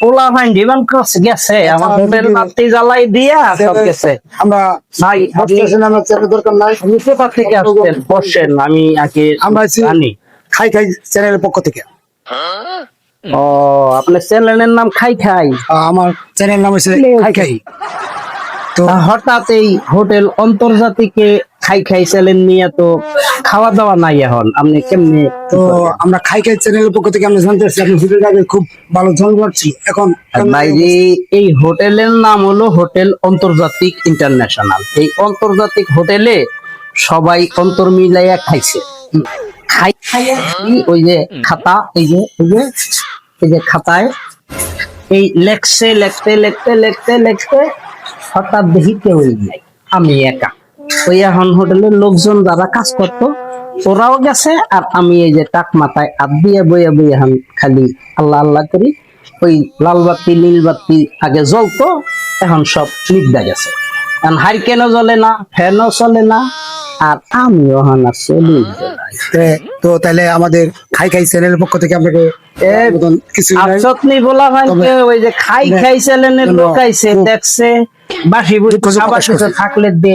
পোলা ভাই ডিমান্ড করছে গেছে। আমার আচ্ছা, হোটেল আপনি- বাতি জ্বালাই দিয়া সব গেছে। আমরা ভাই বসতেছেন আমার চ্যানেল দরকার নাই। আপনি কোথা থেকে আসছেন? বসেন আমি আগে আমরা জানি। খাই খাই চ্যানেলের পক্ষ থেকে। ও আপনার চ্যানেলের নাম খাই খাই। আমার চ্যানেল নাম হচ্ছে খাই খাই। তো হঠাৎ এই হোটেল অন্তর্জাতিকে খাই খাই চ্যানেল নিয়ে তো খাওয়া দাওয়া নাই এখন। আপনি কেমনি তো আমরা খাই খাই চ্যানেলের পক্ষ থেকে আমরা জানতে পারছি আপনি হোটেল আগে খুব ভালো জনগণ ছিল এখন বাইরে এই হোটেলের নাম হলো হোটেল আন্তর্জাতিক ইন্টারন্যাশনাল। এই আন্তর্জাতিক হোটেলে সবাই অন্তর মিলাইয়া খাইছে। খাই খাইয়া? কি ওই যে খাতা এই যে এই যে এই যে খাতায়। এই লেখছে লেখতে লেখতে লেখতে লেখতে হঠাৎ দেখি কেউই নাই। আমি একা। ওই এখন হোটেলের লোকজন যারা কাজ করতো ওরাও গেছে আর আমি এই যে টাক মাথায় হাত দিয়ে বইয়া বইয়া খালি আল্লাহ আল্লাহ করি ওই লাল বাতি নীল বাতি আগে জ্বলতো এখন সব নিভা গেছে। এখন হারিকেনও জ্বলে না ফ্যানও চলে না আর আমিও আর চলি তো তাহলে আমাদের খাই খাই চ্যানেলের পক্ষ থেকে আপনাকে কিছু। বলা ওই যে খাই তবে- খাই চ্যানেলের লোক আইছে দেখছে বাসি খাবার করছি। থাকলে দে।